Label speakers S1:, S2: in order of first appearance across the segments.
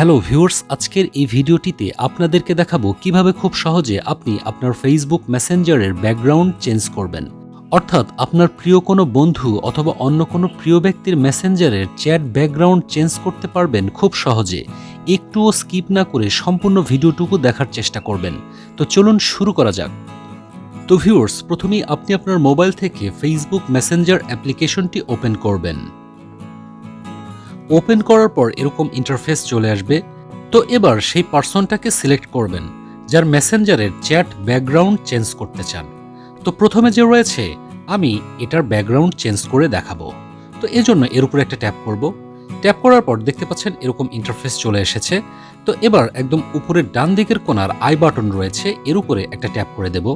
S1: Hello viewers, আজকের এই ভিডিওটিতে আপনাদেরকে দেখাবো কীভাবে খুব সহজে আপনি আপনার ফেসবুক মেসেঞ্জারের ব্যাকগ্রাউন্ড চেঞ্জ করবেন। অর্থাৎ আপনার প্রিয় কোনো বন্ধু অথবা অন্য কোনো প্রিয় ব্যক্তির মেসেঞ্জারের চ্যাট ব্যাকগ্রাউন্ড চেঞ্জ করতে পারবেন খুব সহজে। একটুও স্কিপ না করে সম্পূর্ণ ভিডিওটুকু দেখার চেষ্টা করবেন। তো চলুন শুরু করা যাক। তো ভিউয়ার্স, প্রথমেই আপনি আপনার মোবাইল থেকে ফেসবুক মেসেঞ্জার অ্যাপ্লিকেশনটি ওপেন করবেন। ওপেন করার পর এরকম ইন্টারফেস চলে আসবে। তো এবার সেই পার্সনটাকে সিলেক্ট করবেন, যার মেসেঞ্জারের চ্যাট ব্যাকগ্রাউন্ড চেঞ্জ করতে চান। তো প্রথমে যে রয়েছে, আমি এটার ব্যাকগ্রাউন্ড চেঞ্জ করে দেখাবো। তো এজন্য এর উপরে একটা ট্যাপ করব। ট্যাপ করার পর দেখতে পাচ্ছেন এরকম ইন্টারফেস চলে এসেছে। তো এবার একদম উপরের ডান দিকের কোনার আই বাটন রয়েছে, এর উপরে একটা ট্যাপ করে দেব।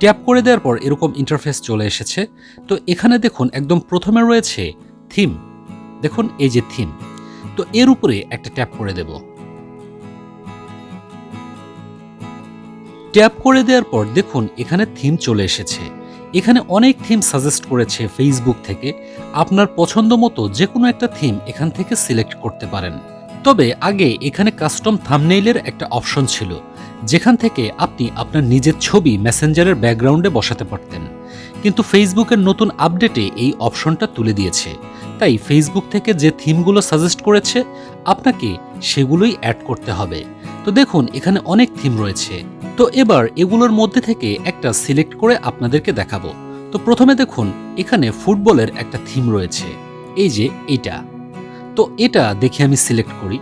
S1: ট্যাপ করে দেওয়ার পর এরকম ইন্টারফেস চলে এসেছে। তো এখানে দেখুন একদম প্রথমে রয়েছে থিম দেখুন এই যে থিম তো এর উপরে একটা ট্যাপ করে দেব। ট্যাপ করে দেওয়ার পর দেখুন এখানে থিম চলে এসেছে। এখানে অনেক থিম সাজেস্ট করেছে ফেসবুক থেকে। আপনার পছন্দ মতো যে কোনো একটা থিম এখান থেকে সিলেক্ট করতে পারেন। তবে আগে এখানে কাস্টম থামনেইলের একটা অপশন ছিল, যেখান থেকে আপনি আপনার নিজের ছবি মেসেঞ্জারের ব্যাকগ্রাউন্ডে বসাতে পারতেন। কিন্তু ফেসবুকের নতুন আপডেটে এই অপশনটা তুলে দিয়েছে। তাই ফেসবুক থেকে যে থিমগুলো সাজেস্ট করেছে, আপনাকে সেগুলোই অ্যাড করতে হবে। তো দেখুন, এখানে অনেক থিম রয়েছে। তো এবার এগুলোর মধ্যে থেকে একটা সিলেক্ট করে আপনাদেরকে দেখাবো। তো প্রথমে দেখুন, এখানে ফুটবলের একটা থিম রয়েছে। এই যে এটা তো এটা দেখে আমি সিলেক্ট করি।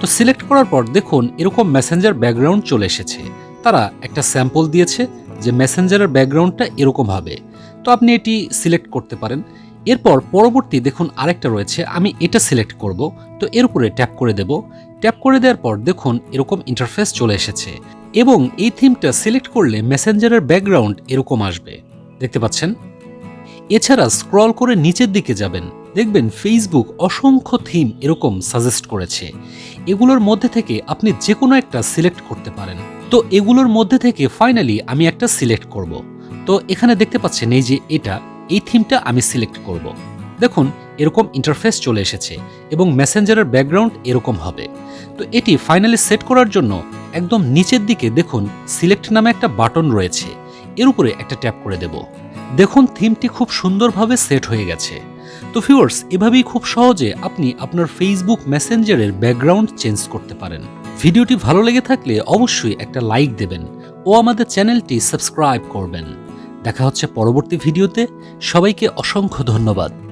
S1: তো সিলেক্ট করার পর দেখুন, এরকম মেসেঞ্জার ব্যাকগ্রাউন্ড চলে এসেছে। তারা একটা স্যাম্পল দিয়েছে যে মেসেঞ্জারের ব্যাকগ্রাউন্ডটা এরকম হবে। তো আপনি এটি সিলেক্ট করতে পারেন। এরপর পরবর্তী দেখুন আরেকটা রয়েছে, আমি এটা সিলেক্ট করব। তো এর উপরে ট্যাপ করে দেব। ট্যাপ করে দেওয়ার পর দেখুন, এরকম ইন্টারফেস চলে এসেছে। এবং এই থিমটা সিলেক্ট করলে মেসেঞ্জারের ব্যাকগ্রাউন্ড এরকম আসবে। দেখতে পাচ্ছেন? এছাড়া স্ক্রল করে নিচের দিকে যাবেন। দেখবেন ফেসবুক অসংখ্য থিম এরকম সাজেস্ট করেছে। এগুলোর মধ্যে থেকে আপনি যে কোনো একটা সিলেক্ট করতে পারেন। তো এগুলোর মধ্যে থেকে ফাইনালি আমি একটা সিলেক্ট করব। তো এখানে দেখতে পাচ্ছেন এই যে এটা, এই থিমটা আমি সিলেক্ট করব। দেখুন, এরকম ইন্টারফেস চলে এসেছে এবং মেসেঞ্জারের ব্যাকগ্রাউন্ড এরকম হবে। তো এটি ফাইনালি সেট করার জন্য একদম নিচের দিকে দেখুন সিলেক্ট নামে একটা বাটন রয়েছে। এর উপরে একটা ট্যাপ করে দেব। দেখুন, থিমটি খুব সুন্দরভাবে সেট হয়ে গেছে। তো ভিউয়ার্স এভাবেই খুব সহজে আপনি আপনার ফেসবুক মেসেঞ্জারের ব্যাকগ্রাউন্ড চেঞ্জ করতে পারেন। ভিডিওটি ভালো লেগে থাকলে অবশ্যই একটা লাইক দেবেন ও আমাদের চ্যানেলটি সাবস্ক্রাইব করবেন। দেখা হচ্ছে পরবর্তী ভিডিওতে। সবাইকে অসংখ্য ধন্যবাদ।